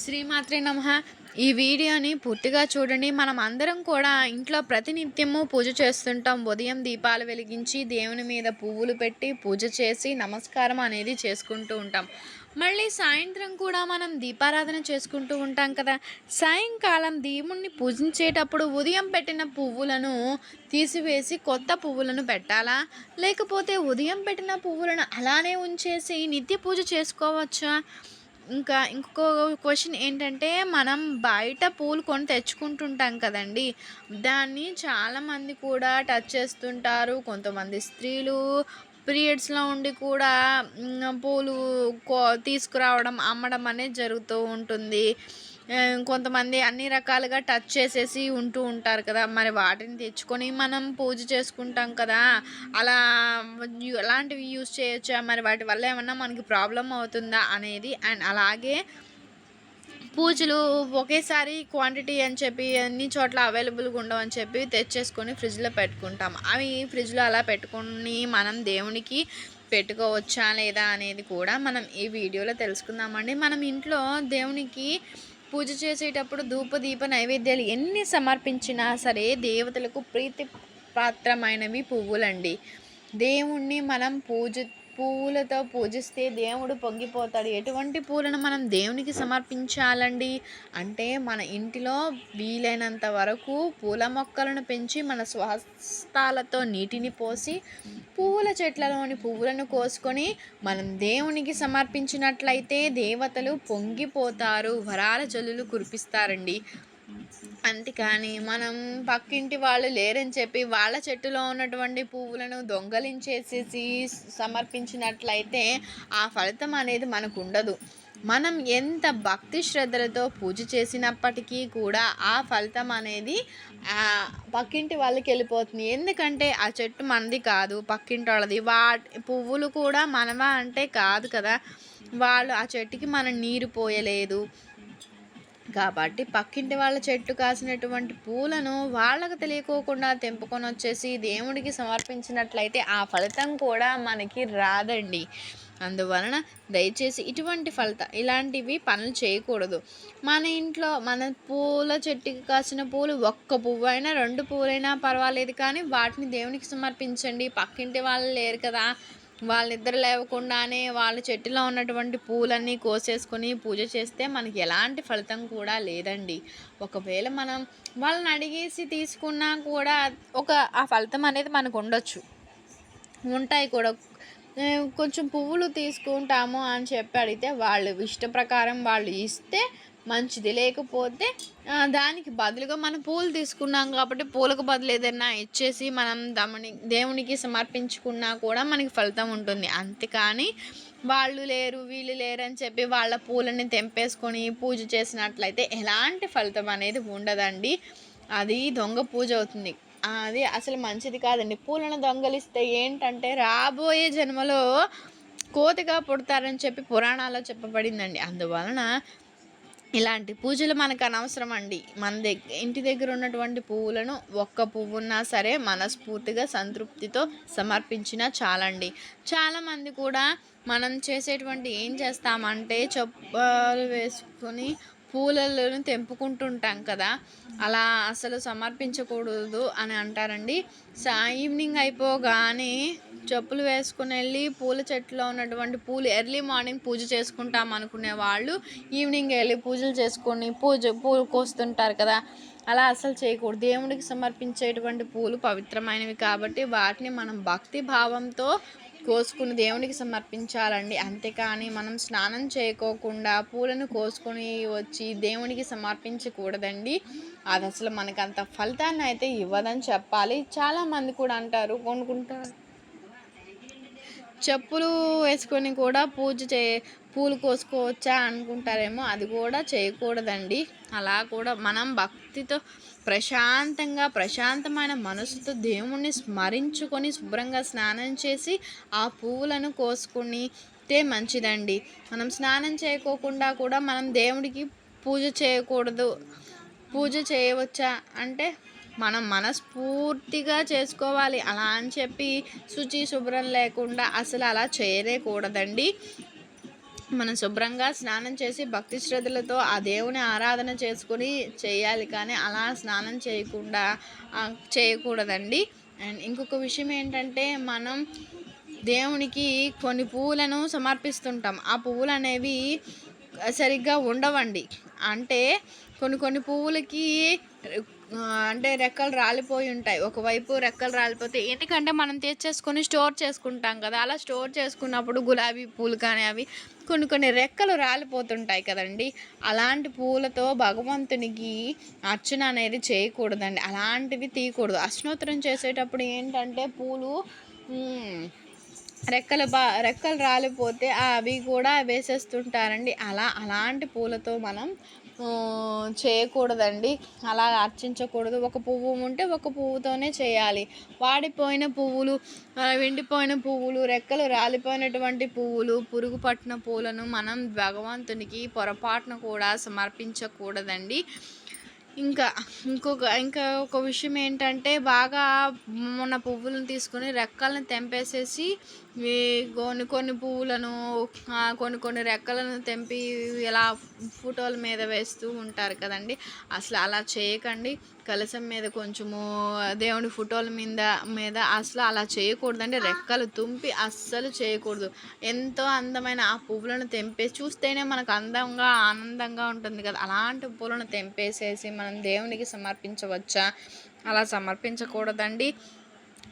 శ్రీమాత్రే నమ. ఈ వీడియోని పూర్తిగా చూడండి. మనం అందరం కూడా ఇంట్లో ప్రతినిత్యము పూజ చేస్తుంటాం. ఉదయం దీపాలు వెలిగించి దేవుని మీద పువ్వులు పెట్టి పూజ చేసి నమస్కారం అనేది చేసుకుంటూ ఉంటాం. మళ్ళీ సాయంత్రం కూడా మనం దీపారాధన చేసుకుంటూ ఉంటాం కదా. సాయంకాలం దేవుణ్ణి పూజించేటప్పుడు ఉదయం పెట్టిన పువ్వులను తీసివేసి కొత్త పువ్వులను పెట్టాలా? లేకపోతే ఉదయం పెట్టిన పువ్వులను అలానే ఉంచేసి నిత్య పూజ చేసుకోవచ్చా? ఇంకా ఇంకో క్వశ్చన్ ఏంటంటే మనం బయట పూలు కొని తెచ్చుకుంటుంటాం కదండి. దాన్ని చాలామంది కూడా టచ్ చేస్తుంటారు. కొంతమంది స్త్రీలు పీరియడ్స్లో ఉండి కూడా పూలు కో తీసుకురావడం అమ్మడం అనేది జరుగుతూ ఉంటుంది. కొంతమంది అన్ని రకాలుగా టచ్ చేసేసి ఉంటూ ఉంటారు కదా. మరి వాటిని తెచ్చుకొని మనం పూజ చేసుకుంటాం కదా. అలా అలాంటివి యూస్ చేయొచ్చా? మరి వాటి వల్ల ఏమన్నా మనకి ప్రాబ్లం అవుతుందా అనేది? అండ్ అలాగే పూజలు ఒకేసారి క్వాంటిటీ అని చెప్పి అన్ని చోట్ల అవైలబుల్గా ఉండవని చెప్పి తెచ్చేసుకొని ఫ్రిడ్జ్లో పెట్టుకుంటాం. అవి ఫ్రిడ్జ్లో అలా పెట్టుకొని మనం దేవునికి పెట్టుకోవచ్చా లేదా అనేది కూడా మనం ఈ వీడియోలో తెలుసుకుందామండి. మనం ఇంట్లో దేవునికి పూజ చేసేటప్పుడు ధూప దీప నైవేద్యాలు ఎన్ని సమర్పించినా సరే దేవతలకు ప్రీతి పాత్రమైనవి పువ్వులండి. దేవుణ్ణి మనం పూజ పువ్వులతో పూజిస్తే దేవుడు పొంగిపోతాడు. ఎటువంటి పూలను మనం దేవునికి సమర్పించాలండి? అంటే మన ఇంటిలో వీలైనంత వరకు పూల మొక్కలను పెంచి మన స్వస్థాలతో నీటిని పోసి పువ్వుల చెట్లలోని పువ్వులను కోసుకొని మనం దేవునికి సమర్పించినట్లయితే దేవతలు పొంగిపోతారు వరాల జల్లులు కురిపిస్తారండి. అంతేకాని మనం పక్కింటి వాళ్ళు లేరని చెప్పి వాళ్ళ చెట్టులో ఉన్నటువంటి పువ్వులను దొంగలించేసేసి సమర్పించినట్లయితే ఆ ఫలితం అనేది మనకు ఉండదు. మనం ఎంత భక్తి శ్రద్ధలతో పూజ చేసినప్పటికీ కూడా ఆ ఫలితం అనేది పక్కింటి వాళ్ళకి వెళ్ళిపోతుంది. ఎందుకంటే ఆ చెట్టు మనది కాదు పక్కింటి వాళ్ళది వా పువ్వులు కూడా మనవా అంటే కాదు కదా. వాళ్ళు ఆ చెట్టుకి మనం నీరు పోయలేదు. కాబట్టి పక్కింటి వాళ్ళ చెట్టు కాసినటువంటి పూలను వాళ్ళకు తెలియకోకుండా తెంపుకొని వచ్చేసి దేవుడికి సమర్పించినట్లయితే ఆ ఫలితం కూడా మనకి రాదండి. అందువలన దయచేసి ఇటువంటి ఫలిత ఇలాంటివి పనులు చేయకూడదు. మన ఇంట్లో మన పూల చెట్టుకి కాసిన పూలు ఒక్క పువ్వు అయినా రెండు పువ్వులైనా పర్వాలేదు కానీ వాటిని దేవునికి సమర్పించండి. పక్కింటి వాళ్ళు లేరు కదా వాళ్ళిద్దరు లేవకుండానే వాళ్ళ చెట్టులో ఉన్నటువంటి పూలన్నీ కోసేసుకొని పూజ చేస్తే మనకి ఎలాంటి ఫలితం కూడా లేదండి. ఒకవేళ మనం వాళ్ళని అడిగేసి తీసుకున్నా కూడా ఒక ఆ ఫలితం అనేది మనకు ఉండొచ్చు. ఉంటాయి కూడా. కొంచెం పువ్వులు తీసుకుంటాము అని చెప్పి అడిగితే వాళ్ళు ఇష్ట ప్రకారం వాళ్ళు ఇస్తే మంచిది. లేకపోతే దానికి బదులుగా మనం పూలు తీసుకున్నాం కాబట్టి పూలకు బదులు ఏదైనా ఇచ్చేసి మనం దమని దేవునికి సమర్పించుకున్నా కూడా మనకి ఫలితం ఉంటుంది. అంతేకాని వాళ్ళు లేరు వీళ్ళు లేరు అని చెప్పి వాళ్ళ పూలని తెంపేసుకొని పూజ చేసినట్లయితే ఎలాంటి ఫలితం అనేది ఉండదండి. అది దొంగ పూజ అవుతుంది. అది అసలు మంచిది కాదండి. పూలను దొంగలిస్తే ఏంటంటే రాబోయే జన్మలో కోతిగా పుడతారని చెప్పి పురాణాల్లో చెప్పబడిందండి. అందువలన ఇలాంటి పూజలు మనకు అనవసరం అండి మన దగ్గర ఇంటి దగ్గర ఉన్నటువంటి పువ్వులను ఒక్క పువ్వున్నా సరే మనస్ఫూర్తిగా సంతృప్తితో సమర్పించినా చాలండి. చాలామంది కూడా మనం చేసేటువంటి ఏం చేస్తామంటే చొప్పాలు వేసుకొని పూలను తెంపుకుంటుంటాం కదా. అలా అసలు సమర్పించకూడదు అని అంటారండి. సా ఈవినింగ్ అయిపోగానే చెప్పులు వేసుకుని వెళ్ళి పూల చెట్టులో ఉన్నటువంటి పూలు ఎర్లీ మార్నింగ్ పూజ చేసుకుంటాం అనుకునే వాళ్ళు. ఈవినింగ్ వెళ్ళి పూజలు చేసుకొని పూజ పూలు కోస్తుంటారు కదా. అలా అసలు చేయకూడదు. దేవుడికి సమర్పించేటువంటి పూలు పవిత్రమైనవి కాబట్టి వాటిని మనం భక్తి భావంతో కోసుకుని దేవునికి సమర్పించాలండి. అంతేకాని మనం స్నానం చేయకోకుండా పూలను కోసుకొని వచ్చి దేవునికి సమర్పించకూడదండి. అది అసలు మనకు అంత ఫలితాన్ని అయితే ఇవ్వదని చెప్పాలి. చాలామంది కూడా అంటారు కొనుక్కుంటారు. చెప్పులు వేసుకొని కూడా పూజ చే పూలు కోసుకోవచ్చా అనుకుంటారేమో అది కూడా చేయకూడదండి. అలా కూడా మనం భక్తితో ప్రశాంతంగా ప్రశాంతమైన మనసుతో దేవుణ్ణి స్మరించుకొని శుభ్రంగా స్నానం చేసి ఆ పువ్వులను కోసుకుని తే మంచిదండి. మనం స్నానం చేయకోకుండా కూడా మనం దేవుడికి పూజ చేయకూడదు. పూజ చేయవచ్చా అంటే మనం మనస్ఫూర్తిగా చేసుకోవాలి. అలా అని చెప్పి శుచి శుభ్రం లేకుండా అసలు అలా చేయలేకూడదండి. మనం శుభ్రంగా స్నానం చేసి భక్తి శ్రద్ధలతో ఆ దేవుని ఆరాధన చేసుకొని చేయాలి. కానీ అలా స్నానం చేయకుండా చేయకూడదండి. అండ్ ఇంకొక విషయం ఏంటంటే మనం దేవునికి కొన్ని పువ్వులను సమర్పిస్తుంటాం. ఆ పువ్వులు అనేవి సరిగ్గా ఉండవండి. అంటే కొన్ని కొన్ని పువ్వులకి అంటే రెక్కలు రాలిపోయి ఉంటాయి. ఒకవైపు రెక్కలు రాలిపోతే ఎందుకంటే మనం తెచ్చేసుకొని స్టోర్ చేసుకుంటాం కదా. అలా స్టోర్ చేసుకున్నప్పుడు గులాబీ పూలు కానీ అవి కొన్ని కొన్ని రెక్కలు రాలిపోతుంటాయి కదండి. అలాంటి పూలతో భగవంతునికి అర్చన అనేది చేయకూడదండి. అలాంటివి తీయకూడదు. అర్చనోత్తరం చేసేటప్పుడు ఏంటంటే పూలు రెక్కలు బా రెక్కలు రాలిపోతే అవి కూడా వేసేస్తుంటారండి. అలా అలాంటి పూలతో మనం చేయకూడదండి. అలా అర్చించకూడదు ఒక పువ్వు ఉంటే ఒక పువ్వుతోనే చేయాలి. వాడిపోయిన పువ్వులు ఆ, ఎండిపోయిన పువ్వులు రెక్కలు రాలిపోయినటువంటి పువ్వులు పురుగు పట్టిన పూలను మనం భగవంతునికి పొరపాటున కూడా సమర్పించకూడదండి. ఇంకా ఇంకొక ఇంకా ఒక విషయం ఏంటంటే బాగా మొన్న పువ్వులను తీసుకొని రెక్కలను తెంపేసేసి కొన్ని కొన్ని పువ్వులను కొన్ని కొన్ని రెక్కలను తెంపి ఇలా ఫోటోల మీద వేస్తూ ఉంటారు కదండి. అసలు అలా చేయకండి. కలసం మీద కొంచెము దేవుడి ఫోటోల మీద మీద అసలు అలా చేయకూడదండి. రెక్కలు తుంపి అస్సలు చేయకూడదు. ఎంతో అందమైన ఆ పువ్వులను తెంపేసి చూస్తేనే మనకు అందంగా ఆనందంగా ఉంటుంది కదా. అలాంటి పువ్వులను తెంపేసేసి మనం దేవునికి సమర్పించవచ్చా? అలా సమర్పించకూడదండి.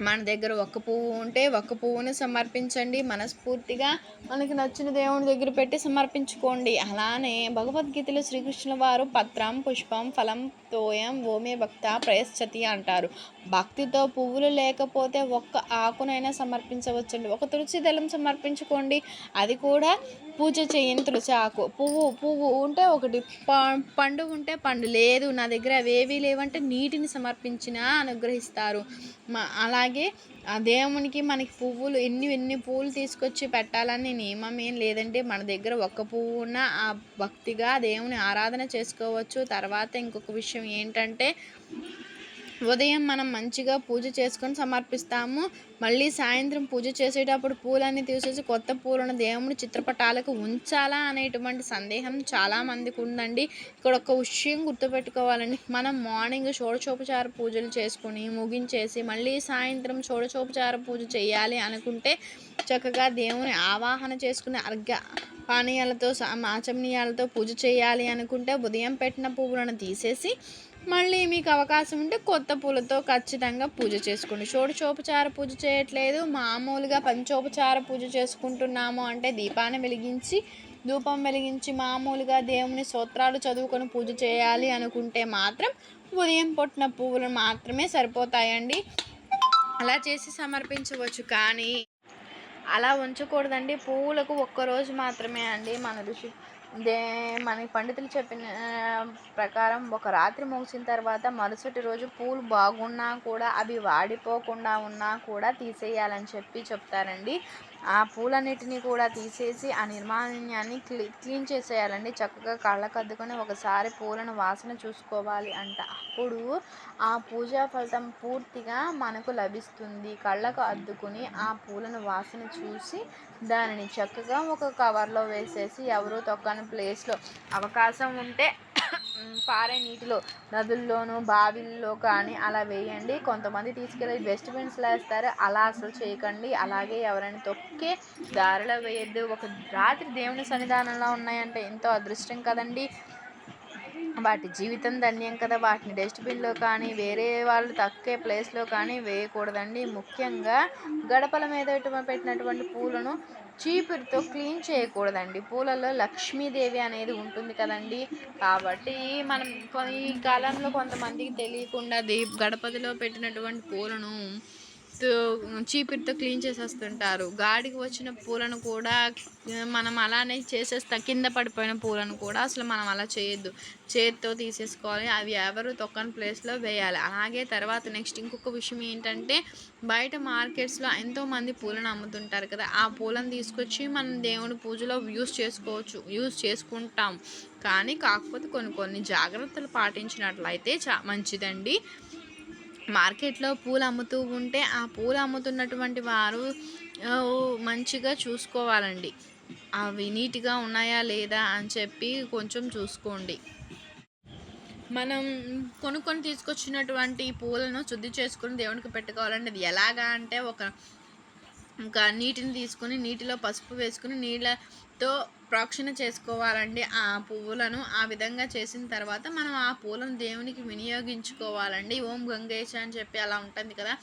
మన దగ్గర ఒక్క పువ్వు ఉంటే ఒక్క పువ్వుని సమర్పించండి మనస్ఫూర్తిగా. మనకి నచ్చిన దేవుని దగ్గర పెట్టి సమర్పించుకోండి. అలానే భగవద్గీతలో శ్రీకృష్ణుల వారు పత్రం పుష్పం ఫలం తోయం ఓమే భక్త ప్రయశ్చతి అంటారు. భక్తితో పువ్వులు లేకపోతే ఒక్క ఆకునైనా సమర్పించవచ్చండి. ఒక తులసి దళం సమర్పించుకోండి అది కూడా పూజ చేయని తులసి ఆకు. పువ్వు పువ్వు ఉంటే ఒకటి ప- పండు ఉంటే పండు. లేదు నా దగ్గర అవేవి లేవంటే నీటిని సమర్పించినా అనుగ్రహిస్తారు. మా అలాగే ఆ దేవునికి మనకి పువ్వులు ఎన్ని ఎన్ని పువ్వులు తీసుకొచ్చి పెట్టాలని నియమం ఏం లేదంటే మన దగ్గర ఒక్క పువ్వు ఉన్న ఆ భక్తిగా దేవుని ఆరాధన చేసుకోవచ్చు. తర్వాత ఇంకొక విషయం ఏంటంటే ఉదయం మనం మంచిగా పూజ చేసుకొని సమర్పిస్తాము. మళ్ళీ సాయంత్రం పూజ చేసేటప్పుడు పూలన్నీ తీసేసి కొత్త పూలను దేవుని చిత్రపటాలకు ఉంచాలా అనేటువంటి సందేహం చాలా మందికి ఉందండి. ఇక్కడ ఒక విషయం గుర్తుపెట్టుకోవాలండి. మనం మార్నింగ్ షోడచోపచార పూజలు చేసుకొని ముగించేసి మళ్ళీ సాయంత్రం షోడచోపచార పూజ చేయాలి అనుకుంటే చక్కగా దేవుని ఆవాహన చేసుకునే అర్ఘ పానీయాలతో మాచమనీయాలతో ఆచమనీయాలతో పూజ చేయాలి అనుకుంటే ఉదయం పెట్టిన పువ్వులను తీసేసి మళ్ళీ మీకు అవకాశం ఉంటే కొత్త పూలతో ఖచ్చితంగా పూజ చేసుకోండి. షోడశోపచార పూజ చేయట్లేదు. మామూలుగా పంచోపచార పూజ చేసుకుంటున్నాము అంటే దీపాన్ని వెలిగించి ధూపం వెలిగించి మామూలుగా దేవుని స్తోత్రాలు చదువుకొని పూజ చేయాలి అనుకుంటే మాత్రం ఉదయం పొట్టిన పువ్వులు మాత్రమే సరిపోతాయండి. అలా చేసి సమర్పించవచ్చు కానీ అలా ఉంచకూడదండి. పువ్వులకు ఒక్కరోజు మాత్రమే అండి మన ఋషి దే మన పండితులు చెప్పిన ప్రకారం ఒక రాత్రి ముగిసిన తర్వాత మరుసటి రోజు పూలు బాగున్నా కూడా అవి వాడిపోకుండా ఉన్నా కూడా తీసేయాలని చెప్పి చెప్తారండి. ఆ పూలన్నిటిని కూడా తీసేసి ఆ నిర్మాల్యాన్ని క్లీ క్లీన్ చేసేయాలండి. చక్కగా కళ్ళకు అద్దుకొని ఒకసారి పూలను వాసన చూసుకోవాలి అంట. అప్పుడు ఆ పూజా ఫలితం పూర్తిగా మనకు లభిస్తుంది. కళ్ళకు అద్దుకుని ఆ పూలను వాసన చూసి దానిని చక్కగా ఒక కవర్లో వేసేసి ఎవరు తొక్కని ప్లేస్లో అవకాశం ఉంటే పారే నీటిలో నదుల్లోనూ బావిల్లో కానీ అలా వేయండి. కొంతమంది తీసుకెళ్ళి డస్ట్బిన్స్లో వేస్తారు. అలా అసలు చేయకండి. అలాగే ఎవరైనా తొక్కే దారిలో వేయద్దు. ఒక రాత్రి దేవుని సన్నిధానంలో ఉన్నాయంటే ఎంతో అదృష్టం కదండి. వాటి జీవితం ధన్యం కదా. వాటిని డస్ట్బిన్లో కానీ వేరే వాళ్ళు తక్కే ప్లేస్లో కానీ వేయకూడదండి. ముఖ్యంగా గడపల మీద ఇటు పెట్టినటువంటి పూలను చీపురుతో క్లీన్ చేయకూడదండి. పూలలో లక్ష్మీదేవి అనేది ఉంటుంది కదండి. కాబట్టి మనం ఈ కాలంలో కొంతమందికి తెలియకుండా దీప్ గణపతిలో పెట్టినటువంటి పూలను చీపురుతో క్లీన్ చేసేస్తుంటారు. గాడికి వచ్చిన పూలను కూడా మనం అలానే చేసేస్తాం కింద పడిపోయిన పూలను కూడా అసలు మనం అలా చేయొద్దు. చేతితో తీసేసుకోవాలి అవి ఎవరు తొక్కని ప్లేస్లో వేయాలి. అలాగే తర్వాత నెక్స్ట్ ఇంకొక విషయం ఏంటంటే బయట మార్కెట్స్లో ఎంతోమంది పూలను అమ్ముతుంటారు కదా ఆ పూలను తీసుకొచ్చి మనం దేవుని పూజలో యూస్ చేసుకోవచ్చు యూస్ చేసుకుంటాం. కానీ కాకపోతే కొన్ని కొన్ని జాగ్రత్తలు పాటించినట్లయితే చా మంచిదండి. మార్కెట్లో పూలు అమ్ముతూ ఉంటే ఆ పూలు అమ్ముతున్నటువంటి వారు మంచిగా చూసుకోవాలండి. అవి నీట్గా ఉన్నాయా లేదా అని చెప్పి కొంచెం చూసుకోండి. మనం కొనుక్కొని తీసుకొచ్చినటువంటి పూలను శుద్ధి చేసుకుని దేవునికి పెట్టుకోవాలండి. అది ఎలాగా అంటే ఒక ఇంకా నీటిని తీసుకుని నీటిలో పసుపు వేసుకుని నీళ్ళతో ప్రోక్షణ చేసుకోవాలండి. ఆ పువ్వులను ఆ విధంగా చేసిన తర్వాత మనం ఆ పూలను దేవునికి వినియోగించుకోవాలండి. ఓం గంగేశ అని చెప్పి అలా ఉంటుంది కదా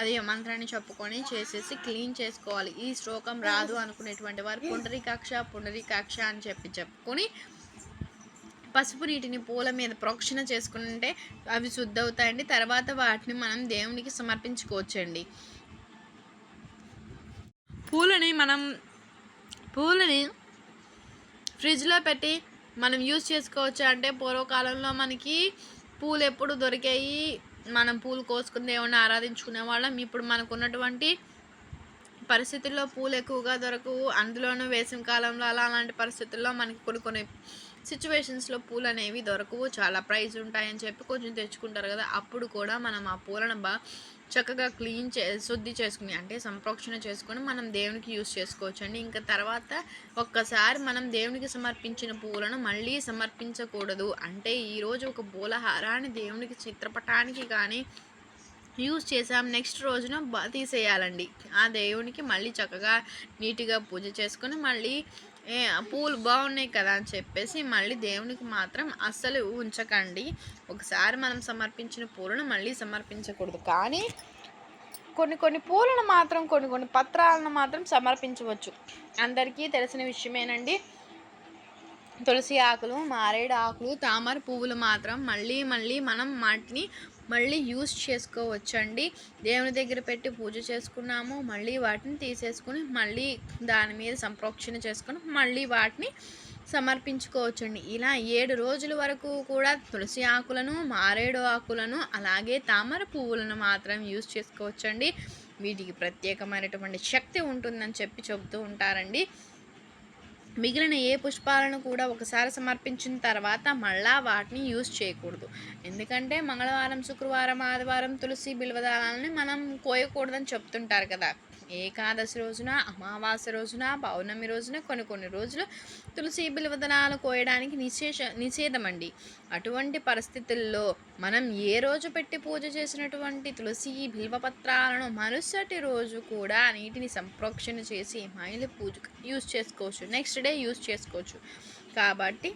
అది మంత్రాన్ని చెప్పుకొని చేసేసి క్లీన్ చేసుకోవాలి. ఈ శ్లోకం రాదు అనుకునేటువంటి వారు పుండరీకాక్ష పుండరీకాక్ష అని చెప్పి చెప్పుకొని పసుపు నీటిని పూల మీద ప్రోక్షణ చేసుకుంటే అవి శుద్ధవుతాయండి. తర్వాత వాటిని మనం దేవునికి సమర్పించుకోవచ్చండి. పూలని మనం పూలని ఫ్రిడ్జ్లో పెట్టి మనం యూజ్ చేసుకోవచ్చు అంటే పూర్వకాలంలో మనకి పూలు ఎప్పుడు దొరికాయి మనం పూలు కోసుకుని దేవుణ్ణి ఆరాధించుకునే వాళ్ళం. ఇప్పుడు మనకు ఉన్నటువంటి పరిస్థితుల్లో పూలు ఎక్కువగా దొరకవు. అందులోనూ వేసవి కాలంలో అలా అలాంటి పరిస్థితుల్లో మనకి కొన్ని కొన్ని సిచ్యువేషన్స్లో పూలు అనేవి దొరకవు. చాలా ప్రైజ్ ఉంటాయని చెప్పి కొంచెం తెచ్చుకుంటారు కదా అప్పుడు కూడా మనం ఆ పూలను బాగా చక్కగా క్లీన్ చే శుద్ధి చేసుకుని అంటే సంప్రోక్షణ చేసుకొని మనం దేవునికి యూస్ చేసుకోవచ్చు అండి ఇంకా తర్వాత ఒక్కసారి మనం దేవునికి సమర్పించిన పూలను మళ్ళీ సమర్పించకూడదు. అంటే ఈరోజు ఒక పూలహారాన్ని దేవునికి చిత్రపటానికి కానీ యూజ్ చేసాం నెక్స్ట్ రోజున తీసేయాలండి. ఆ దేవునికి మళ్ళీ చక్కగా నీట్గా పూజ చేసుకొని మళ్ళీ ఏ పూలు బాగున్నాయి కదా అని చెప్పేసి మళ్ళీ దేవునికి మాత్రం అస్సలు ఉంచకండి. ఒకసారి మనం సమర్పించిన పూలను మళ్ళీ సమర్పించకూడదు. కానీ కొన్ని కొన్ని పూలను మాత్రం కొన్ని కొన్ని పత్రాలను మాత్రం సమర్పించవచ్చు. అందరికీ తెలిసిన విషయమేనండి. తులసి ఆకులు మారేడు ఆకులు తామర పువ్వులు మాత్రం మళ్ళీ మళ్ళీ మనం వాటిని మళ్ళీ యూస్ చేసుకోవచ్చండి. దేవుని దగ్గర పెట్టి పూజ చేసుకున్నాము మళ్ళీ వాటిని తీసేసుకుని మళ్ళీ దాని మీద సంప్రోక్షణ చేసుకుని మళ్ళీ వాటిని సమర్పించుకోవచ్చండి. ఇలా ఏడు రోజుల వరకు కూడా తులసి ఆకులను మారేడు ఆకులను అలాగే తామర పువ్వులను మాత్రం యూస్ చేసుకోవచ్చండి. వీటికి ప్రత్యేకమైనటువంటి శక్తి ఉంటుందని చెప్పి చెబుతూ ఉంటారండి. మిగిలిన ఏ పుష్పాలను కూడా ఒకసారి సమర్పించిన తర్వాత మళ్ళా వాటిని యూజ్ చేయకూడదు. ఎందుకంటే మంగళవారం శుక్రవారం ఆదివారం తులసి బిల్వదాలని మనం కోయకూడదని చెప్తుంటారు కదా. ఏకాదశి రోజున అమావాస్య రోజున పౌర్ణమి రోజున కొన్ని కొన్ని రోజులు తులసి బిల్వదనాలు కోయడానికి నిషేష నిషేధమండి. అటువంటి పరిస్థితుల్లో మనం ఏ రోజు పెట్టి పూజ చేసినటువంటి తులసి బిల్వపత్రాలను మరుసటి రోజు కూడా నీటిని సంప్రోక్షణ చేసి మైలు పూజకు యూజ్ చేసుకోవచ్చు. నెక్స్ట్ డే యూజ్ చేసుకోవచ్చు. కాబట్టి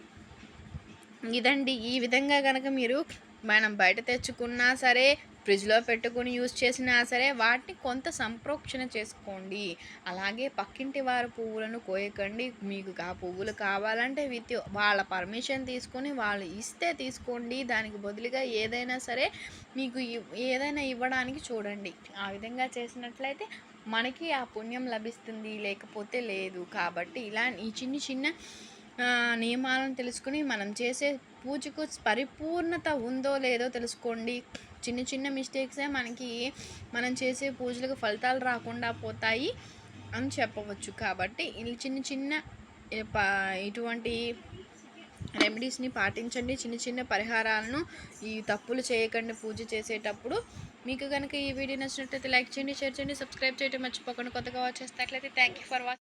ఇదండి. ఈ విధంగా కనుక మీరు మనం బయట తెచ్చుకున్నా సరే ఫ్రిడ్జ్లో పెట్టుకుని యూజ్ చేసినా సరే వాటిని కొంత సంప్రోక్షణ చేసుకోండి. అలాగే పక్కింటి వారి పువ్వులను కోయకండి. మీకు ఆ పువ్వులు కావాలంటే విత్ వాళ్ళ పర్మిషన్ తీసుకొని వాళ్ళు ఇస్తే తీసుకోండి. దానికి బదులుగా ఏదైనా సరే మీకు ఏదైనా ఇవ్వడానికి చూడండి. ఆ విధంగా చేసినట్లయితే మనకి ఆ పుణ్యం లభిస్తుంది. లేకపోతే లేదు. కాబట్టి ఇలా ఈ చిన్న చిన్న నియమాలను తెలుసుకుని మనం చేసే పూజకు పరిపూర్ణత ఉందో లేదో తెలుసుకోండి. చిన్న చిన్న మిస్టేక్సే మనకి మనం చేసే పూజలకు ఫలితాలు రాకుండా పోతాయి అని చెప్పవచ్చు. కాబట్టి చిన్న చిన్న ఇటువంటి రెమెడీస్ని పాటించండి. చిన్న చిన్న పరిహారాలను ఈ తప్పులు చేయకండి పూజ చేసేటప్పుడు. మీకు కనుక ఈ వీడియో నచ్చినట్లయితే లైక్ చేయండి షేర్ చేయండి సబ్స్క్రైబ్ చేయడం మర్చిపోకుండా. కొత్తగా వచ్చేస్తే థ్యాంక్ యూ ఫర్ వాచింగ్